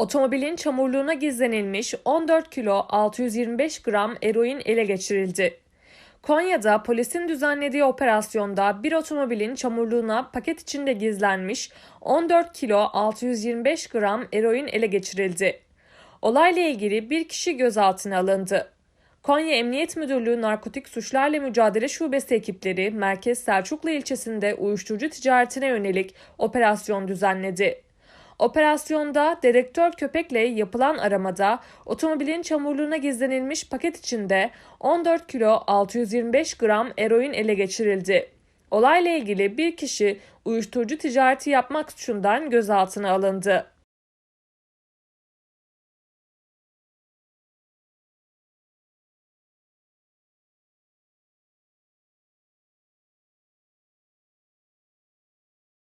Otomobilin çamurluğuna gizlenilmiş 14 kilo 625 gram eroin ele geçirildi. Konya'da polisin düzenlediği operasyonda bir otomobilin çamurluğuna paket içinde gizlenmiş 14 kilo 625 gram eroin ele geçirildi. Olayla ilgili bir kişi gözaltına alındı. Konya Emniyet Müdürlüğü Narkotik Suçlarla Mücadele Şubesi ekipleri Merkez Selçuklu ilçesinde uyuşturucu ticaretine yönelik operasyon düzenledi. Operasyonda dedektör köpekle yapılan aramada otomobilin çamurluğuna gizlenilmiş paket içinde 14 kilo 625 gram eroin ele geçirildi. Olayla ilgili bir kişi uyuşturucu ticareti yapmak suçundan gözaltına alındı.